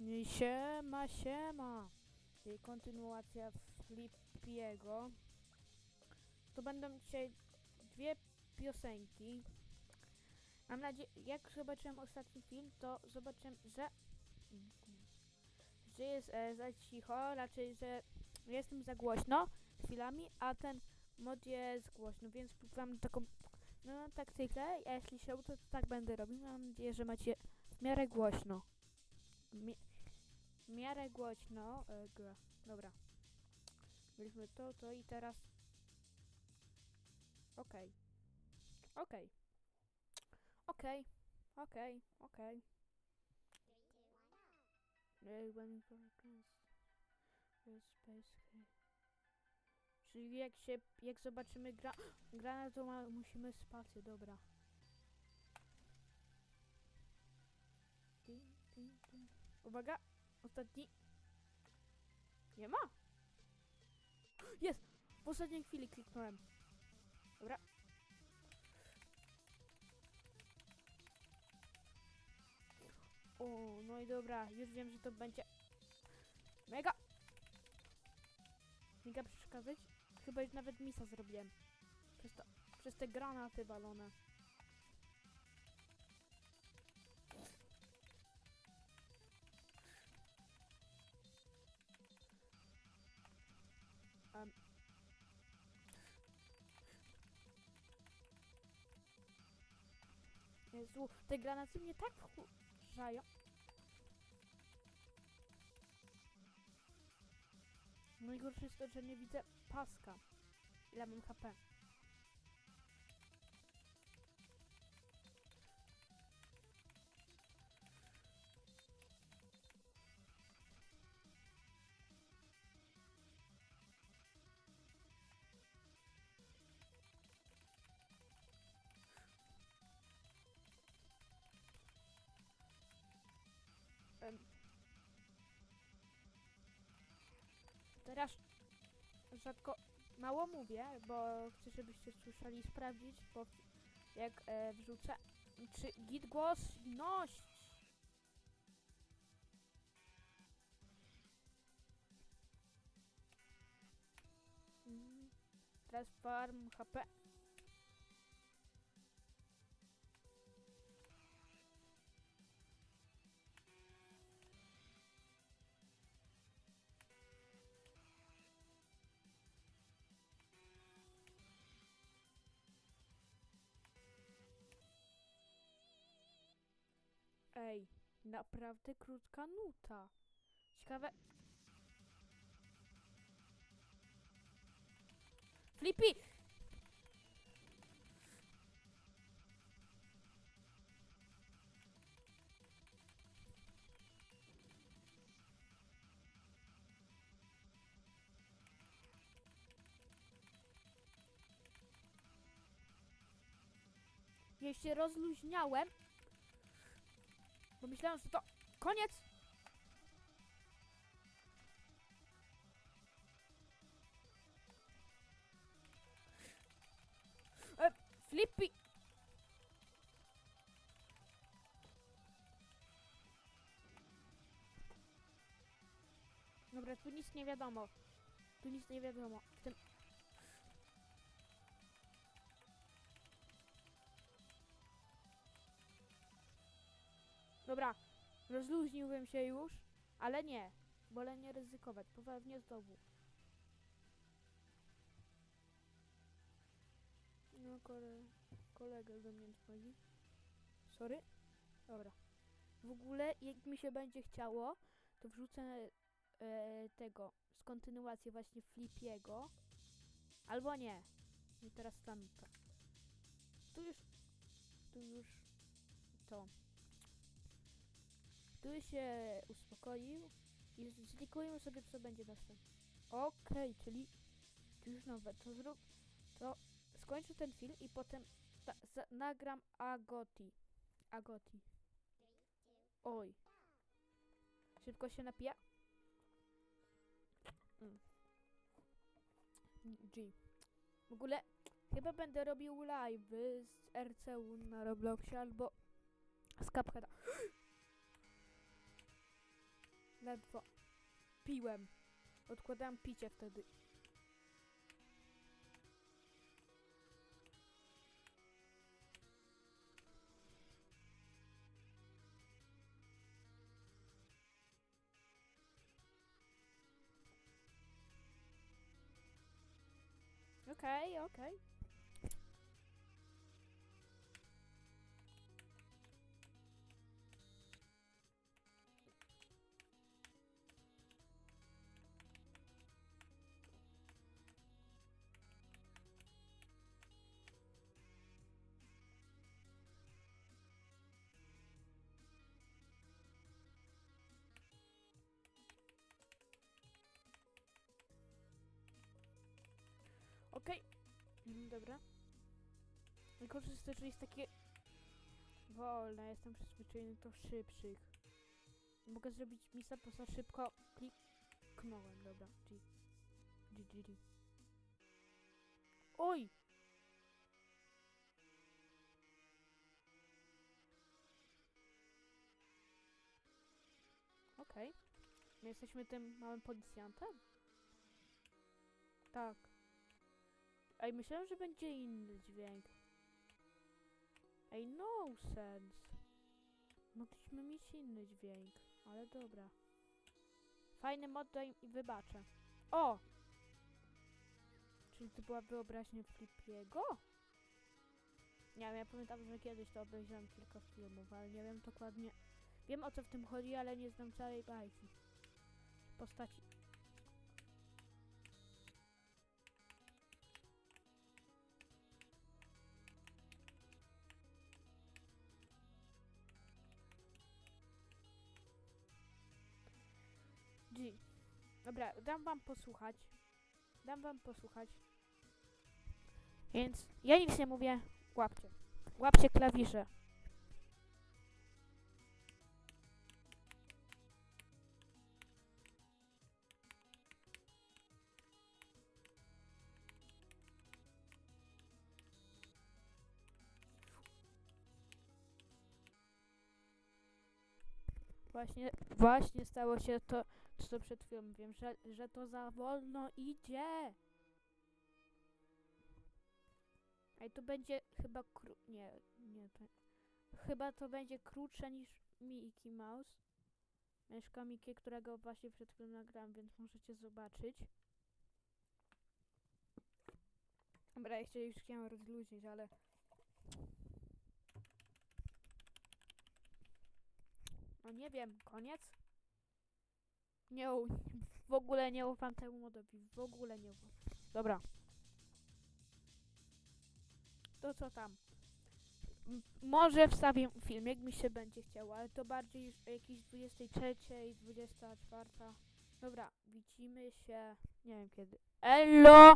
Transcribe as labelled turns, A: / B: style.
A: Siema, siema. I kontynuacja Flippiego. To będą dzisiaj dwie piosenki. Mam nadzieję, jak zobaczyłem ostatni film, to zobaczyłem, że, że jest e, za cicho, raczej, że jestem za głośno chwilami, a ten mod jest głośno, więc wam taką no, taktykę, jeśli się uda, to tak będę robił. Mam nadzieję, że macie w miarę głośno. Mi miarę głośno e, gra. Dobra. Mieliśmy to, to i teraz. Okej. Okej. Okej. Okej. Okej. Ej, when progress, your space here. Czyli jak się, jak zobaczymy gra, grana, to ma, musimy spację, dobra. Uwaga, ostatni. Nie ma. Jest! W ostatniej chwili kliknąłem. Dobra. O, no i dobra, już wiem, że to będzie mega. Mega przeszkadzać. Chyba już nawet misa zrobiłem. Przez to, przez te granaty walone. Um. Jezu, te granaty mnie tak wkurzają. Najgorsze jest to, że nie widzę paska. Ile mam HP? Teraz rzadko mało mówię, bo chcę, żebyście słyszeli sprawdzić, bo jak e, wrzucę czy git głośność. Mm, Teraz farm HP. Ej, naprawdę krótka nuta. Ciekawe. Flippy! Ja się rozluźniałem, bo myślałem, że to koniec. E, Flippy! Dobra, tu nic nie wiadomo. Tu nic nie wiadomo. W tym... Dobra, rozluźniłbym się już, ale nie. Wolę nie ryzykować, pewnie znowu. No, kole... kolega do mnie dzwoni. Sorry? Dobra. W ogóle, jak mi się będzie chciało, to wrzucę e, tego, z kontynuacji właśnie Flipiego. Albo nie. I teraz tam. Tu już, tu już to. Tu się uspokoił i zlikujemy sobie, co będzie następne. Okej, czyli tu już nowe. To zrób, to skończę ten film i potem ta, nagram Agoti. Agoti. Oj. Szybko się napija. Mm. G. W ogóle chyba będę robił live z RCU na Robloxie albo z Cupheada. Ledwo piłem. Odkładałem picie wtedy. Okej, okej. Okej. Mm, Dobra. Wykorzystać jest takie wolne, jestem przyzwyczajony do szybszych. Mogę zrobić misa poza szybko kliknąłem, dobra. G. G. Oj! Okej. My jesteśmy tym małym policjantem? Tak. Ej, myślałem, że będzie inny dźwięk. Ej, no sense. Mogliśmy mieć inny dźwięk, ale dobra. Fajny mod daj i wybaczę. O! Czyli to była wyobraźnia Flipiego? Nie wiem, ja pamiętam, że kiedyś to obejrzałem kilka filmów, ale nie wiem dokładnie. Wiem o co w tym chodzi, ale nie znam całej bajki. Postaci. Dobra, dam wam posłuchać. Dam wam posłuchać. Więc ja nic nie mówię. Łapcie. Łapcie klawisze. Właśnie, właśnie stało się to, co przed chwilą mówiłem, że, że to za wolno idzie. Ej, to będzie chyba kró... Nie, nie, to... Chyba to będzie krótsze niż Mickey Mouse. Myszka Mickey, którego właśnie przed chwilą nagrałem, więc możecie zobaczyć. Dobra, jeszcze już chciałem rozluźnić, ale... No nie wiem, koniec? Nie, w ogóle nie ufam temu modowi, w ogóle nie ufam. Dobra. To co tam? M- może wstawię film, jak mi się będzie chciało, ale to bardziej już o jakiejś 23, 24. Dobra, widzimy się, nie wiem kiedy. Elo!